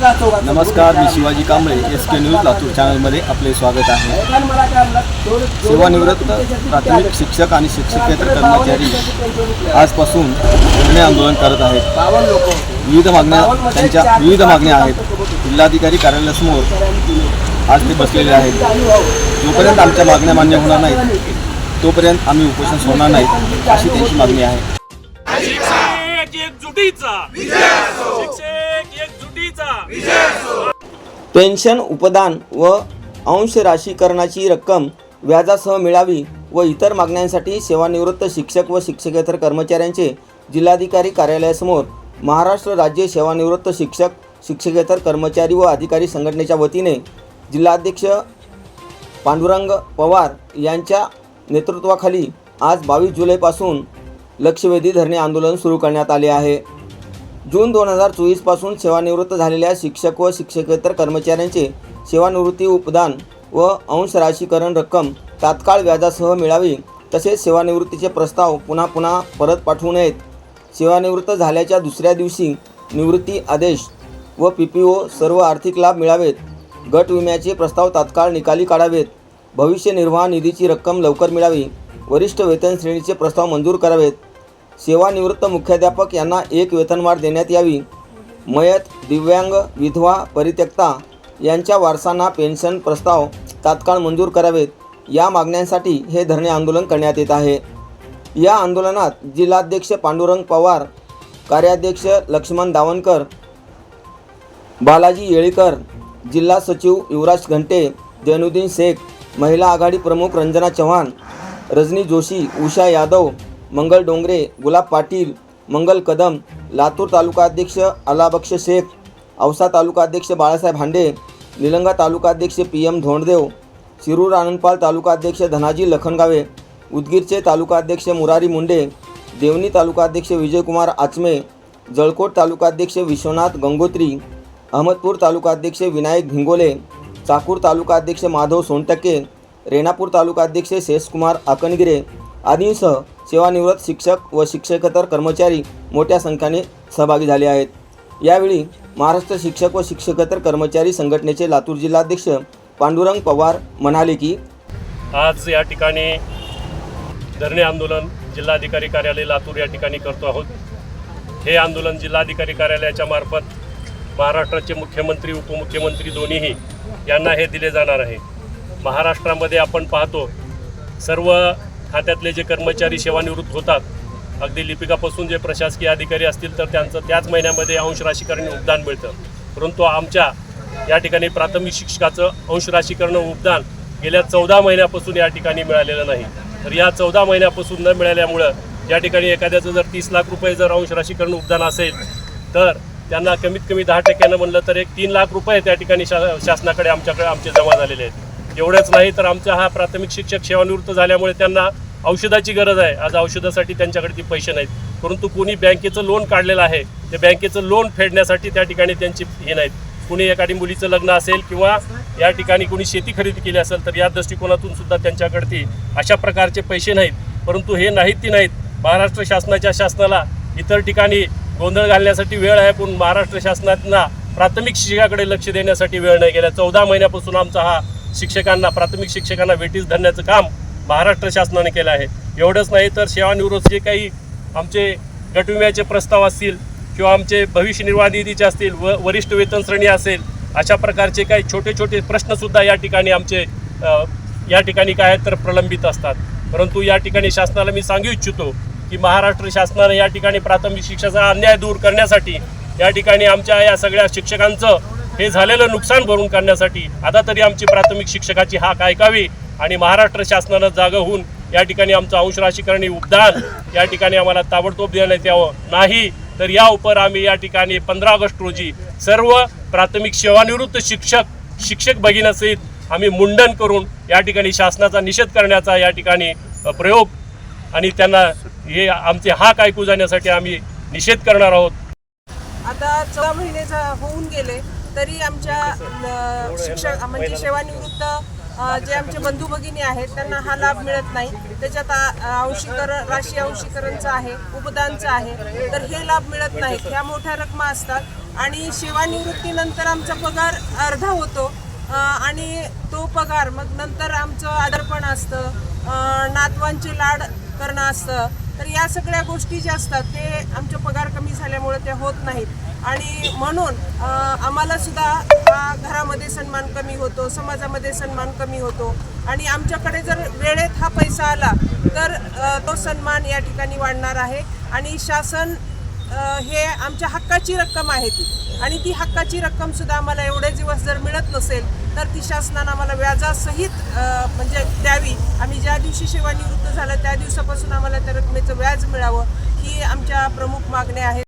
नमस्कार मी Shivaji Kamble S K news Latur चॅनलमध्ये आपले स्वागत आहे. सेवानिवृत्त प्राथमिक शिक्षक आणि शिक्षकेतर कर्मचारी आजपासून धरणे आंदोलन करत आहेत. विविध मागण्या त्यांच्या विविध मागण्या आहेत. जिल्हाधिकारी कार्यालयासमोर आज ते बसलेले आहेत. जोपर्यंत आमच्या मागण्या मान्य होणार नाहीत तोपर्यंत आम्ही उपोषण सोडणार नाहीत अशी त्यांची मागणी आहे. पेन्शन उपदान व अंश राशीकरणाची रक्कम व्याजासह मिळावी व इतर मागण्यांसाठी सेवानिवृत्त शिक्षक व शिक्षकेतर कर्मचाऱ्यांचे जिल्हाधिकारी कार्यालयासमोर महाराष्ट्र राज्य सेवानिवृत्त शिक्षक शिक्षकेतर कर्मचारी व अधिकारी संघटनेच्या वतीने जिल्हाध्यक्ष पांडुरंग पवार यांच्या नेतृत्वाखाली आज बावीस जुलैपासून लक्षवेधी धरणे आंदोलन सुरू करण्यात आले आहे. जून दोन हजार चोवीसपासून सेवानिवृत्त झालेल्या शिक्षक व शिक्षकेतर कर्मचाऱ्यांचे सेवानिवृत्ती उपदान व अंश राशीकरण रक्कम तात्काळ व्याजासह मिळावी तसेच सेवानिवृत्तीचे प्रस्ताव पुन्हा पुन्हा परत पाठवू नयेत. सेवानिवृत्त झाल्याच्या दुसऱ्या दिवशी निवृत्ती आदेश व पी पी ओ सर्व आर्थिक लाभ मिळावेत. गट विम्याचे प्रस्ताव तात्काळ निकाली काढावेत. भविष्य निर्वाह निधीची रक्कम लवकर मिळावी. वरिष्ठ वेतन श्रेणीचे प्रस्ताव मंजूर करावेत. सेवानिवृत्त मुख्याध्यापक यांना एक वेतनवाढ देण्यात यावी. मयत दिव्यांग विधवा परित्यक्ता यांच्या वारसांना पेन्शन प्रस्ताव तात्काळ मंजूर करावेत. या मागण्यांसाठी हे धरणे आंदोलन करण्यात येत आहे. या आंदोलनात जिल्हाध्यक्ष पांडुरंग पवार कार्याध्यक्ष लक्ष्मण दावणकर बालाजी येळीकर जिल्हा सचिव युवराज घंटे जैनुद्दीन शेख महिला आघाडी प्रमुख रंजना चव्हाण रजनी जोशी उषा यादव मंगल डोंगरे गुलाब पाटील मंगल कदम लातूर तालुकाध्यक्ष अलाबक्ष शेख औसा तालुकाध्यक्ष बाळासाहेब हांडे निलंगा तालुकाध्यक्ष पी एम धोंडदेव शिरूर आनंदपाल तालुकाध्यक्ष धनाजी लखनगावे उदगीरचे तालुकाध्यक्ष मुरारी मुंडे देवणी तालुकाध्यक्ष विजयकुमार आचमे जळकोट तालुकाध्यक्ष विश्वनाथ गंगोत्री अहमदपूर तालुकाध्यक्ष विनायक भिंगोले चाकूर तालुकाध्यक्ष माधव सोनटक्के रेणापूर तालुकाध्यक्ष शेषकुमार आकणगिरे आदींसह सेवानिवृत्त शिक्षक व शिक्षकेतर कर्मचारी मोठ्या संख्येने सहभागी झाले आहेत. यावेळी महाराष्ट्र शिक्षक व शिक्षकेतर कर्मचारी संघटनेचे लातूर जिल्हाध्यक्ष पांडुरंग पवार म्हणाले की आज या ठिकाणी धरणे आंदोलन जिल्हाधिकारी कार्यालय लातूर या ठिकाणी करतो आहोत. हे आंदोलन जिल्हाधिकारी कार्यालयाच्या मार्फत महाराष्ट्राचे मुख्यमंत्री उपमुख्यमंत्री दोन्हीही यांना हे दिले जाणार आहे. महाराष्ट्रामध्ये आपण पाहतो सर्व खात्यातले जे कर्मचारी सेवानिवृत्त होतात अगदी लिपिकापासून जे प्रशासकीय अधिकारी असतील तर त्यांचं त्याच महिन्यामध्ये अंश राशीकरण उपदान मिळतं. परंतु आमच्या या ठिकाणी प्राथमिक शिक्षकाचं अंश राशीकरण उपदान गेल्या चौदा महिन्यापासून या ठिकाणी मिळालेलं नाही. तर या चौदा महिन्यापासून न मिळाल्यामुळं या ठिकाणी एखाद्याचं जर तीस लाख रुपये जर अंश राशीकरण उपदान असेल तर त्यांना कमीत कमी दहा टक्क्यानं म्हणलं तर एक तीन लाख रुपये त्या ठिकाणी शा शासनाकडे आमच्याकडे आमचे जमा झालेले आहेत. एवढंच नाही तर आमचा हा प्राथमिक शिक्षक सेवानिवृत्त झाल्यामुळे त्यांना औषधाची गरज आहे. आज औषधासाठी त्यांच्याकडे ती पैसे नाहीत. परंतु कोणी बँकेचं लोन काढलेलं आहे ते बँकेचं लोन फेडण्यासाठी त्या ठिकाणी त्यांची हे नाहीत. कुणी एखादी मुलीचं लग्न असेल किंवा या ठिकाणी कोणी शेती खरेदी केली असेल तर या दृष्टिकोनातून सुद्धा त्यांच्याकडे ती अशा प्रकारचे पैसे नाहीत. परंतु हे नाहीत ती नाहीत. महाराष्ट्र शासनाच्या शासनाला इतर ठिकाणी गोंधळ घालण्यासाठी वेळ आहे पण महाराष्ट्र शासनातना प्राथमिक शिक्षकाकडे लक्ष देण्यासाठी वेळ नाही गेल्या चौदा महिन्यापासून आमचा हा शिक्षकांना प्राथमिक शिक्षकांना वेटीस धरण्याचं काम महाराष्ट्र शासनाने केलं आहे. एवढंच नाही तर सेवानिवृत्त जे काही आमचे गटविम्याचे प्रस्ताव असतील किंवा आमचे भविष्य निर्वाह निधीचे असतील व वरिष्ठ वेतन श्रेणी असेल अशा प्रकारचे काही छोटे छोटे प्रश्नसुद्धा या ठिकाणी आमचे या ठिकाणी काय तर प्रलंबित असतात. परंतु या ठिकाणी शासनाला मी सांगू इच्छितो की महाराष्ट्र शासनाने या ठिकाणी प्राथमिक शिक्षणाचा अन्याय दूर करण्यासाठी या ठिकाणी आमच्या या सगळ्या शिक्षकांचं हे झालेलं नुकसान भरून काढण्यासाठी आता तरी आमची प्राथमिक शिक्षकाची हाक ऐकावी आणि महाराष्ट्र शासनानं जागं होऊन या ठिकाणी आमचं अंश राशीकरणी उपदान या ठिकाणी आम्हाला ताबडतोब देण्यात यावं. नाही तर या उपर आम्ही या ठिकाणी पंधरा ऑगस्ट रोजी सर्व प्राथमिक सेवानिवृत्त शिक्षक शिक्षक भगिनीसहित आम्ही मुंडन करून या ठिकाणी शासनाचा निषेध करण्याचा या ठिकाणी प्रयोग आणि त्यांना हे आमचे हाक ऐकू जाण्यासाठी आम्ही निषेध करणार आहोत. आता चौदा महिने होऊन गेले. तरी आमच्या शिक्षक म्हणजे सेवानिवृत्त जे आमचे बंधू भगिनी आहेत त्यांना हा लाभ मिळत नाही. त्याच्यात अंशीकरण राशी अंशीकरणचं आहे उपदानचं आहे तर हे लाभ मिळत नाहीत. ह्या मोठ्या रकमा असतात. आणि सेवानिवृत्तीनंतर आमचा पगार अर्धा होतो. आणि तो पगार मग नंतर आमचं आदरपण असतं. नातवांचे लाड करणं असतं. तर या सगळ्या गोष्टी ज्या असतात ते आमचे पगार कमी झाल्यामुळे ते होत नाहीत. आणि म्हणून आम्हाला सुद्धा घरामध्ये सन्मान कमी होतो समाजामध्ये सन्मान कमी होतो. आणि आमच्याकडे जर वेळेत हा पैसा आला तर तो सन्मान या ठिकाणी वाढणार आहे. आणि शासन हे आमच्या हक्काची रक्कम आहे ती. आणि ती हक्काची रक्कम सुद्धा आम्हाला एवढे दिवस जर मिळत नसेल ती शासनानं आम्हाला व्याजासहित म्हणजे द्यावी. आम्ही ज्या दिवशी सेवानिवृत्त झालं त्या दिवसापासून आम्हाला त्या रकमेचं व्याज मिळावं ही आमच्या प्रमुख मागण्या आहेत.